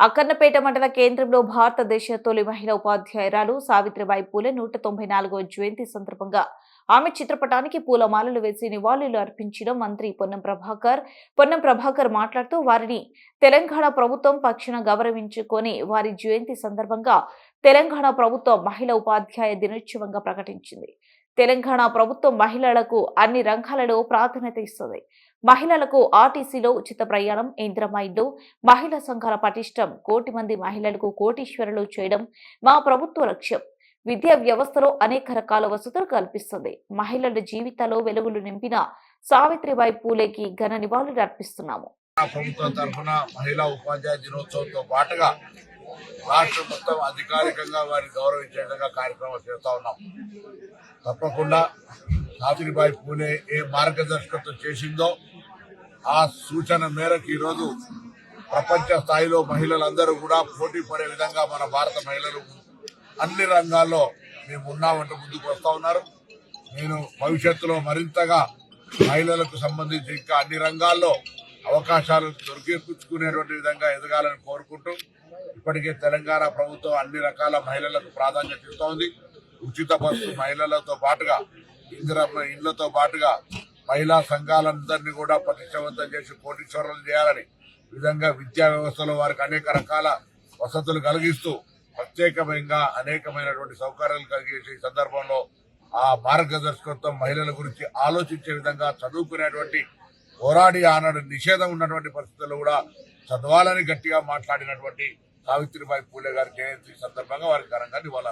అక్కన్నపేట మండల కేంద్రంలో భారతదేశ తొలి మహిళా ఉపాధ్యాయురాలు సావిత్రిబాయి పూలే నూట తొంభై నాలుగో జయంతి సందర్భంగా ఆమె చిత్రపటానికి పూలమాలలు వేసి నివాళులు అర్పించిన మంత్రి పొన్నం ప్రభాకర్. పొన్నం ప్రభాకర్ మాట్లాడుతూ వారిని తెలంగాణ ప్రభుత్వం పక్షాన గౌరవించుకొని వారి జయంతి సందర్భంగా తెలంగాణ ప్రభుత్వం మహిళా ఉపాధ్యాయ దినోత్సవంగా ప్రకటించింది. తెలంగాణ ప్రభుత్వం మహిళలకు అన్ని రంగాలలో ప్రాధాన్యత ఇస్తుంది. మహిళలకు ఆర్టీసీలో ఉచిత ప్రయాణం ఇంద్రమ్మ ఇల్లు మహిళా సంఘాల పటిష్టం కోటి మంది మహిళలకు కోటీశ్వరులు చేయడం మా ప్రభుత్వ లక్ష్యం. విద్యా వ్యవస్థలో అనేక రకాల వసతులు కల్పిస్తుంది. మహిళల జీవితాల్లో వెలుగులు నింపిన సావిత్రిబాయి పూలేకి ఘన నివాళులు అర్పిస్తున్నాము. ప్రభుత్వం తరఫున మహిళా ఉపాధ్యాయ దినోత్సవంతో పాటుగా రాష్ట్ర మొత్తం అధికారికంగా వారిని గౌరవించే కార్యక్రమం చేస్తా ఉన్నాం. తప్పకుండా సావిత్రిబాయి పూలే ఏ మార్గదర్శకత్వం చేసిందో ఆ సూచన మేరకు ఈరోజు ప్రపంచ స్థాయిలో మహిళలందరూ కూడా పోటీ పడే విధంగా మన భారత మహిళలు అన్ని రంగాల్లో మేము ఉన్నామంటూ ముందుకు వస్తూ ఉన్నారు. నేను భవిష్యత్తులో మరింతగా మహిళలకు సంబంధించి ఇంకా అన్ని రంగాల్లో అవకాశాలు దొరికిపుచ్చుకునేటువంటి విధంగా ఎదగాలని కోరుకుంటూ ఇప్పటికే తెలంగాణ ప్రభుత్వం అన్ని రకాల మహిళలకు ప్రాధాన్యత ఇస్తోంది. ఉచిత బస్సు మహిళలతో పాటుగా ఇందిరమ్మ ఇళ్ళతో పాటుగా మహిళా సంఘాలందరినీ కూడా పటిష్టవంతం చేసి కోటీశ్వరులు చేయాలని విధంగా విద్యా వ్యవస్థలో వారికి అనేక రకాల వసతులు కలిగిస్తూ ప్రత్యేకమైన అనేకమైనటువంటి సౌకర్యాలు కలిగేసే సందర్భంలో ఆ మార్గదర్శకత్వం మహిళల గురించి ఆలోచించే విధంగా చదువుకునేటువంటి పోరాడి ఆనాడు నిషేధం ఉన్నటువంటి పరిస్థితుల్లో కూడా చదవాలని గట్టిగా మాట్లాడినటువంటి సావిత్రిబాయి పూలే గారి జయంతి సందర్భంగా వారికి ఘనంగా నివాళులు